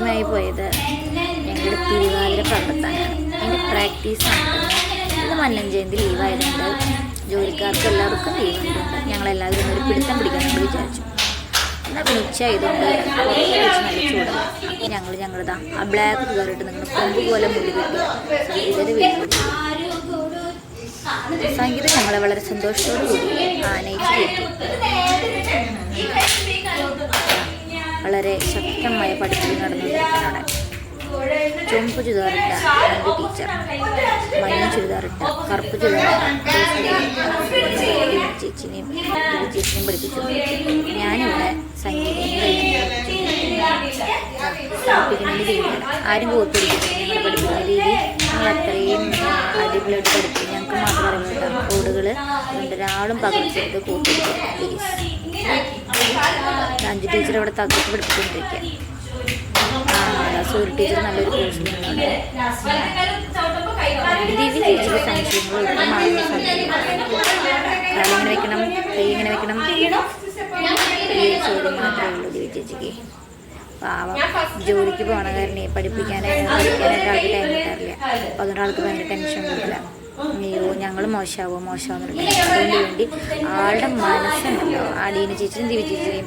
സമയമായി പോയത് ഞങ്ങളുടെ തിരുവാതിര പകർത്താനാണ് അതിന്റെ പ്രാക്ടീസ് ഇന്ന് മല്ലൻ ജയന്തി ലീവായതുകൊണ്ട് ജോലിക്കാർക്ക് എല്ലാവർക്കും ലീവുണ്ട് ഞങ്ങളെല്ലാവരും ഒരു പിടുത്തം പിടിക്കാൻ വേണ്ടി വിചാരിച്ചു എന്നാൽ പിന്നെ ഉച്ച ആയതുകൊണ്ട് ഞങ്ങൾ ഞങ്ങളുടെ ആ ബ്ലാക്ക് കയറിയിട്ട് നിങ്ങൾ കൊമ്പ് പോലെ മുടി സംഗീതം ഞങ്ങളെ വളരെ സന്തോഷത്തോടു കൂടി ആനയിച്ച് വളരെ ശക്തമായ പഠിപ്പിൽ നടന്നുകൊണ്ടിരിക്കുന്നതാണ്. ചുമപ്പ് ചുരിദാറിട്ട എന്റെ ടീച്ചർ മഞ്ഞ ചുരിദാറിട്ട കറുപ്പ് ചുരിദാറിട്ട ചേച്ചിനെയും ചേച്ചിനെയും പഠിപ്പിച്ചു. ഞാനിവിടെ സംഗീതം പഠിപ്പിക്കുന്ന ആരും ഞങ്ങൾ പഠിപ്പിക്കുന്ന രീതി ഞങ്ങൾ അത്രയും അടിപൊളിയായിട്ട് പഠിപ്പിക്കും മാത്രം കോഡുകൾ രണ്ടൊരാളും പകർച്ചെടുത്ത് കൂട്ടിയിട്ട് അഞ്ച് ടീച്ചർ അവിടെ തകർത്ത് പഠിപ്പിച്ചുകൊണ്ടിരിക്കുക ആ സൂര്യ ടീച്ചർ നല്ലൊരു സംശയങ്ങൾ കാലെങ്ങനെ വെക്കണം കൈ ഇങ്ങനെ വെക്കണം. ജോലിക്ക് പോകണ കാരണേ പഠിപ്പിക്കാനായിട്ട് അതുകൊണ്ട് ആൾക്ക് ഭയങ്കര ടെൻഷൻ കൂടുതലാണ് അയ്യോ ഞങ്ങൾ മോശമാവോ മോശമാവുന്നുണ്ട് അതുകൊണ്ട് വേണ്ടി ആളുടെ മനസ്സുണ്ടല്ലോ ആടീന ചേച്ചിയും ദിവ്യ ചേച്ചിയും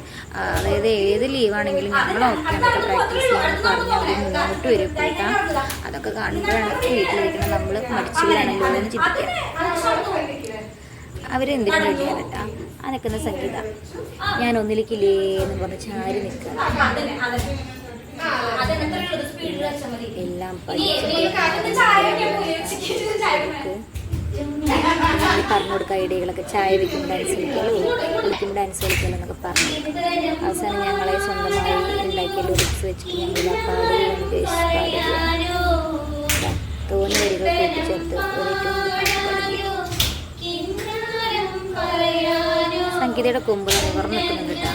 അതായത് ഏത് ലീവാണെങ്കിലും ഞങ്ങൾ ഓക്കെ പ്രാക്ടീസ് ചെയ്യാൻ പറഞ്ഞ് അവർ മുന്നോട്ട് വരും അതൊക്കെ കാണുമ്പോഴാണ് വീട്ടിലിരിക്കണം നമ്മൾ മടിച്ചു വരാണല്ലോ എന്ന് ചിന്തിക്കുക. അവരെന്തിനും വേണ്ടിയാണ് കേട്ടാ? ആ നിൽക്കുന്ന സംഗീത. ഞാൻ ഒന്നിലേക്കില്ലേ എന്ന് പറഞ്ഞ് ചാരി നിൽക്കുക. എല്ലാം പറഞ്ഞു കൊടുക്കുക ഐഡിയകളൊക്കെ ചായ വെക്കും ഡാൻസ് കളിക്കലോ കുളിക്കും ഡാൻസ് കളിക്കലോ എന്നൊക്കെ പറഞ്ഞു. അവസാനം ഞങ്ങളെ സ്വന്തമായി ഉണ്ടാക്കിയ ലിറിക്സ് വെച്ചിട്ട് ഞങ്ങൾ തോന്നി വരികൾ കൂട്ടിച്ചേർത്ത് ഒരു സംഗീതയുടെ കൊമ്പ് നിൽക്കുന്നുണ്ട് കേട്ടോ.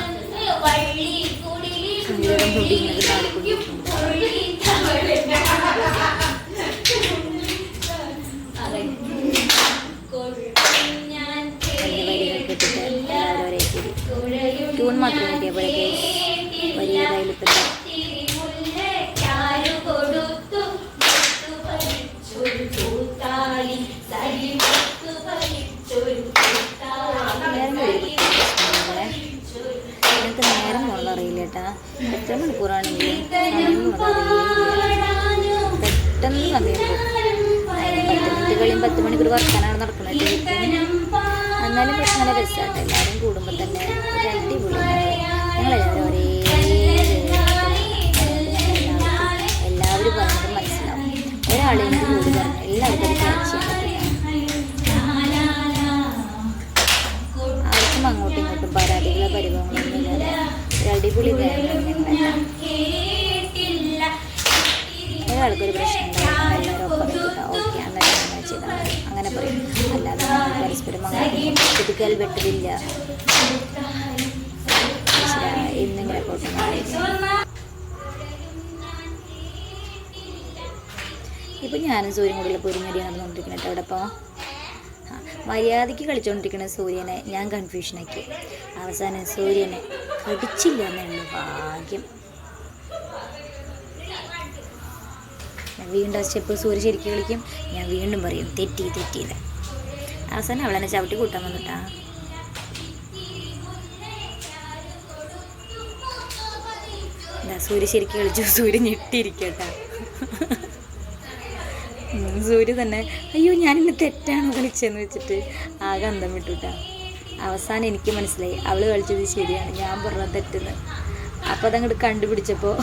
ശരി ട്യൂൺ മാത്രം കിട്ടിയപ്പോഴേക്ക് വലിയ കയ്യിലിപ്പം നേരം അറിയില്ല കേട്ടാ. എത്ര മണിക്കൂറാണ് പെട്ടെന്ന് സമയം പത്ത് കഴിയും പത്ത് മണിക്കൂർ വർക്കാനാണ് നടക്കുന്നത്. എന്നാലും നല്ല രസമായിട്ട് എല്ലാവരും കൂടുമ്പോൾ തന്നെ ഞങ്ങളെല്ലാവരും ഒരാൾക്കൊരു പ്രശ്നം ഓക്കെ അങ്ങനെ ചെയ്താൽ മതി അങ്ങനെ പറയും. അല്ലാതെ പരസ്പരം അങ്ങനെ കുതിക്കാൽ വെട്ടതില്ല എന്നിങ്ങനെ പോട്ടെ ഇപ്പം ഞാനും സൂര്യൻ കൂടെയുള്ള പൊരിഞ്ഞടി നടന്നുകൊണ്ടിരിക്കുന്നത് അവിടെ അപ്പോൾ മര്യാദയ്ക്ക് കളിച്ചുകൊണ്ടിരിക്കുന്ന സൂര്യനെ ഞാൻ കൺഫ്യൂഷനാക്കി അവസാനം സൂര്യനെ കടിച്ചില്ല എന്നുള്ള ഭാഗ്യം. ഞാൻ വീണ്ടും ആ സ്റ്റെപ്പ് സൂര്യ ശരിക്ക് കളിക്കും ഞാൻ വീണ്ടും പറയും തെറ്റി തെറ്റിയത് അവസാനം അവളെന്നെ ചവിട്ടി കൂട്ടാൻ വന്നിട്ടാ. എന്താ സൂര്യ ശരിക്കും കളിച്ചു സൂര്യ ഞെട്ടിയിരിക്കട്ടാ. സൂര്യ തന്നെ അയ്യോ ഞാൻ ഞാനിന്ന് തെറ്റാണോ കളിച്ചതെന്ന് വെച്ചിട്ട് ആകെ അന്തം വിട്ടുട്ടാ. അവസാനം എനിക്ക് മനസ്സിലായി അവൾ കളിച്ചത് ശരിയാണ് ഞാൻ പറഞ്ഞത് തെറ്റെന്ന്. അപ്പോൾ അതങ്ങോട്ട് കണ്ടുപിടിച്ചപ്പോൾ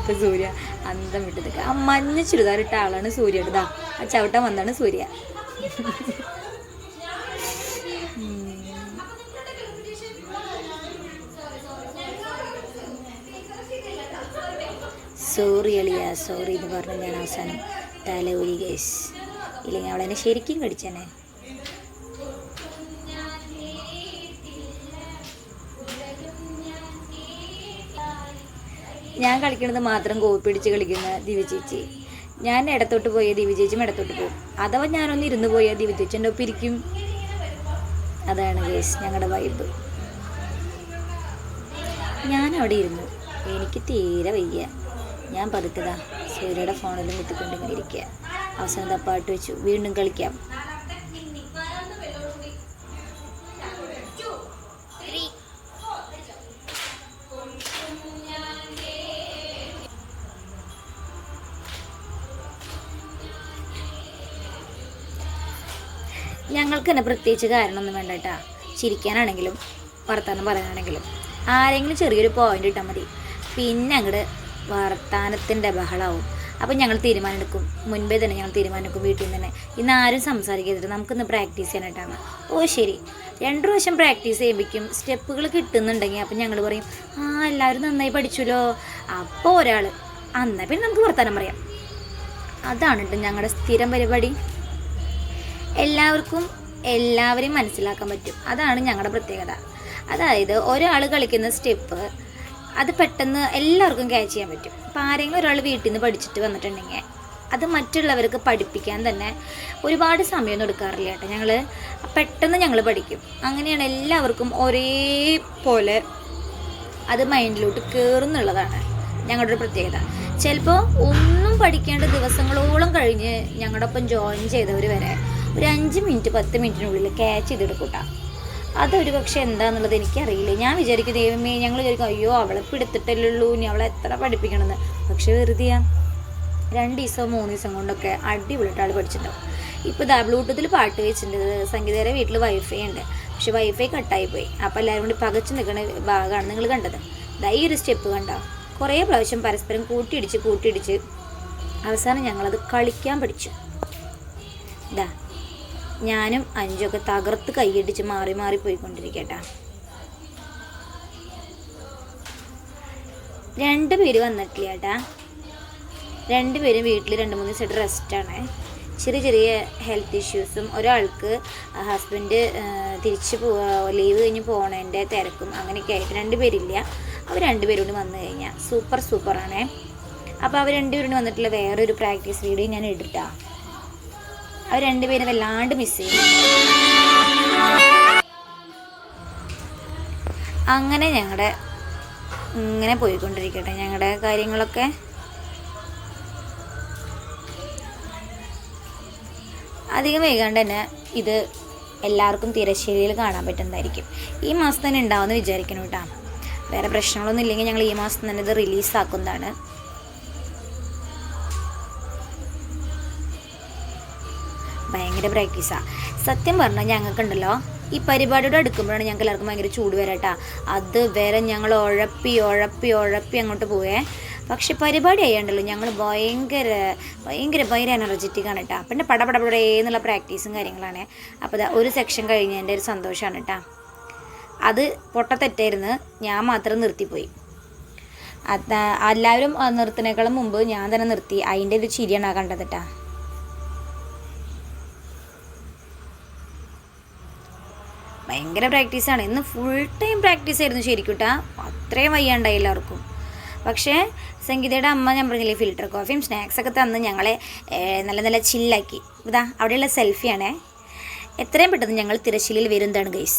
ഇപ്പൊ സൂര്യ. അന്തം വിട്ടത്. ആ മഞ്ഞ ചുരിദാർ ഇട്ട ആളാണ് സൂര്യ ഇട്ടതാ ആ ചവിട്ടം വന്നാണ് സൂര്യ. സോറി അളിയ സോറി എന്ന് പറഞ്ഞ് ഞാൻ അവസാനം തല കേസ് ഇല്ലെങ്കിൽ അവളെന്നെ ശരിക്കും കടിച്ചനെ. ഞാൻ കളിക്കുന്നത് മാത്രം കോപ്പി പിടിച്ച് കളിക്കുന്ന ദിവ്യ ചേച്ചി. ഞാൻ ഇടത്തോട്ട് പോയ ദിവ്യ ചേച്ചിയും ഇടത്തോട്ട് പോകും. അഥവാ ഞാനൊന്ന് ഇരുന്ന് പോയാൽ ദിവ്യ ചേച്ചി ഒപ്പം ഇരിക്കും അതാണ് കേസ് ഞങ്ങളുടെ വൈബ് ഞാൻ അവിടെ ഇരുന്നു. എനിക്ക് തീരെ വയ്യ. ഞാൻ പതുക്കതാ സൂര്യയുടെ ഫോണിലും കുത്തിക്കൊണ്ടിങ്ങനെ ഇരിക്കുക അവസാനം പാട്ട് വെച്ചു. വീണ്ടും കളിക്കാം. ഞങ്ങൾക്ക് തന്നെ പ്രത്യേകിച്ച് കാരണമൊന്നും വേണ്ട കേട്ടാ. ചിരിക്കാനാണെങ്കിലും വർത്തമാനം പറയാനാണെങ്കിലും. ആരെങ്കിലും ചെറിയൊരു പോയിന്റ് ഇട്ടാൽ മതി. പിന്നെ അങ്ങോട്ട് വർത്തമാനത്തിന്റെ ബഹളാവും. അപ്പം ഞങ്ങൾ തീരുമാനമെടുക്കും മുൻപേ തന്നെ ഞങ്ങൾ തീരുമാനമെടുക്കും വീട്ടിൽ നിന്ന് തന്നെ. ഇന്ന് ആരും സംസാരിക്കരുത്. നമുക്കിന്ന് പ്രാക്ടീസ് ചെയ്യാനായിട്ടാണ് ഓ ശരി. രണ്ട് പ്രാവശ്യം പ്രാക്ടീസ് ചെയ്യുമ്പോഴേക്കും സ്റ്റെപ്പുകൾ കിട്ടുന്നുണ്ടെങ്കിൽ അപ്പം ഞങ്ങൾ പറയും ആ എല്ലാവരും നന്നായി പഠിച്ചല്ലോ. അപ്പോൾ ഒരാൾ അന്നേ പിന്നെ നമുക്ക് വർത്തമാനം പറയാം. അതാണ് കേട്ടോ ഞങ്ങളുടെ സ്ഥിരം പരിപാടി. എല്ലാവർക്കും എല്ലാവരെയും മനസ്സിലാക്കാൻ പറ്റും. അതാണ് ഞങ്ങളുടെ പ്രത്യേകത. അതായത് ഒരാൾ കളിക്കുന്ന സ്റ്റെപ്പ് അത് പെട്ടെന്ന് എല്ലാവർക്കും ക്യാച്ച് ചെയ്യാൻ പറ്റും. ഇപ്പോൾ ആരെങ്കിലും ഒരാൾ വീട്ടിൽ നിന്ന് പഠിച്ചിട്ട് വന്നിട്ടുണ്ടെങ്കിൽ അത് മറ്റുള്ളവർക്ക് പഠിപ്പിക്കാൻ തന്നെ ഒരുപാട് സമയമൊന്നും എടുക്കാറില്ല കേട്ടോ. ഞങ്ങൾ പെട്ടെന്ന് ഞങ്ങൾ പഠിക്കും. അങ്ങനെയാണ് എല്ലാവർക്കും ഒരേ പോലെ അത് മൈൻഡിലോട്ട് കയറുന്നുള്ളതാണ് ഞങ്ങളുടെ ഒരു പ്രത്യേകത. ചിലപ്പോൾ ഒന്നും പഠിക്കേണ്ട ദിവസങ്ങളോളം കഴിഞ്ഞ് ഞങ്ങളുടെ ഒപ്പം ജോയിൻ ചെയ്തവർ വരെ ഒരു അഞ്ച് മിനിറ്റ് പത്ത് മിനിറ്റിനുള്ളിൽ ക്യാച്ച് ചെയ്തെടുക്കൂട്ടാ അതൊരു പക്ഷേ എന്താന്നുള്ളത് എനിക്കറിയില്ല. ഞാൻ വിചാരിക്കും ദൈവമേ ഞങ്ങൾ വിചാരിക്കും അയ്യോ അവളെ പിടുത്തിട്ടല്ലുള്ളൂ ഇനി അവളെ എത്ര പഠിപ്പിക്കണമെന്ന്. പക്ഷേ വെറുതെയാ. രണ്ട് ദിവസം മൂന്ന് ദിവസം കൊണ്ടൊക്കെ അടിപൊളിയിട്ട് ആൾ പഠിച്ചിട്ടുണ്ടാവും. ഇപ്പോൾ ദാ ബ്ലൂടൂത്തിൽ പാട്ട് വെച്ചിട്ടുണ്ട്. സംഗീതയുടെ വീട്ടിൽ വൈഫൈ ഉണ്ട്. പക്ഷേ വൈഫൈ കട്ടായി പോയി. അപ്പോൾ എല്ലാവരും കൂടി പകച്ചു നിൽക്കുന്ന ഭാഗമാണ് നിങ്ങൾ കണ്ടത്. ദാ ഈ ഒരു സ്റ്റെപ്പ് കണ്ടോ? കുറേ പ്രാവശ്യം പരസ്പരം കൂട്ടിയിടിച്ച് കൂട്ടിയിടിച്ച് അവസാനം ഞങ്ങളത് കളിക്കാൻ പഠിച്ചു. ദാ. ഞാനും അഞ്ചൊക്കെ തകർത്ത് കൈയടിച്ച് മാറി മാറി പോയിക്കൊണ്ടിരിക്കട്ടാ. രണ്ട് പേര് വന്നിട്ടില്ല ചേട്ടാ രണ്ടുപേരും വീട്ടിൽ രണ്ട് മൂന്ന് ദിവസമായിട്ട് റെസ്റ്റാണ്. ചെറിയ ചെറിയ ഹെൽത്ത് ഇഷ്യൂസും ഒരാൾക്ക് ഹസ്ബൻഡ് തിരിച്ച് പോവാ ലീവ് കഴിഞ്ഞ് പോണതിന്റെ തിരക്കും അങ്ങനെയൊക്കെ ആയിട്ട് രണ്ട് പേരില്ല. അവർ രണ്ടുപേരും കൂടി വന്നു കഴിഞ്ഞാൽ സൂപ്പർ സൂപ്പറാണേ. അപ്പോൾ അവർ രണ്ടുപേരും വന്നിട്ടുള്ള വേറൊരു പ്രാക്ടീസ് വീഡിയോ ഞാൻ എടുത്താ അവർ രണ്ടുപേരും വല്ലാണ്ട് മിസ് ചെയ്തു. അങ്ങനെ ഞങ്ങളുടെ ഇങ്ങനെ പോയിക്കൊണ്ടിരിക്കട്ടെ. ഞങ്ങളുടെ കാര്യങ്ങളൊക്കെ. അധികം വൈകാണ്ട് തന്നെ ഇത് എല്ലാവർക്കും തിരശ്ശേരിയിൽ കാണാൻ പറ്റുന്നതായിരിക്കും. ഈ മാസം തന്നെ ഉണ്ടാവുമെന്ന് വിചാരിക്കണം കേട്ടോ. വേറെ പ്രശ്നങ്ങളൊന്നും ഇല്ലെങ്കിൽ ഞങ്ങൾ ഈ മാസം തന്നെ ഇത് റിലീസാക്കുന്നതാണ് ഭയങ്കര പ്രാക്ടീസാണ് സത്യം പറഞ്ഞാൽ ഞങ്ങൾക്കുണ്ടല്ലോ ഈ പരിപാടിയോട് അടുക്കുമ്പോഴാണ് ഞങ്ങൾക്ക് എല്ലാവർക്കും ഭയങ്കര ചൂട് വരട്ടാ അത് വരെ ഞങ്ങൾ ഉഴപ്പി ഉഴപ്പി ഉഴപ്പി അങ്ങോട്ട് പോവേ. പക്ഷെ പരിപാടി ആയണ്ടല്ലോ ഞങ്ങൾ ഭയങ്കര ഭയങ്കര ഭയങ്കര എനർജറ്റിക് ആണ് കേട്ടോ പിന്നെ പടപടപടേ എന്നുള്ള പ്രാക്ടീസും കാര്യങ്ങളാണ്. അപ്പോൾ ഒരു സെക്ഷൻ കഴിഞ്ഞതിന്റെ ഒരു സന്തോഷമാണ് കേട്ടോ അത് പൊട്ടത്തെറ്റായിരുന്നു ഞാൻ മാത്രം നിർത്തിപ്പോയി. എല്ലാവരും നിർത്തുന്നേക്കാളും മുമ്പ് ഞാൻ തന്നെ നിർത്തി. അതിന്റെ ഒരു ചിരിയാണ് കണ്ടത് കേട്ടോ ഭയങ്കര പ്രാക്ടീസാണ് ഇന്ന് ഫുൾ ടൈം പ്രാക്ടീസ് ആയിരുന്നു ശരിക്കും കേട്ടോ അത്രയും വയ്യാണ്ടായി എല്ലാവർക്കും. പക്ഷേ സംഗീതയുടെ അമ്മ ഞാൻ പറഞ്ഞില്ലേ ഫിൽറ്റർ കോഫിയും സ്നാക്സൊക്കെ തന്ന് ഞങ്ങളെ നല്ല നല്ല ചില്ലാക്കി ഇതാ അവിടെയുള്ള സെൽഫിയാണേ എത്രയും പെട്ടെന്ന് ഞങ്ങൾ തിരശ്ശീലിൽ വരുന്നതാണ് ഗൈസ്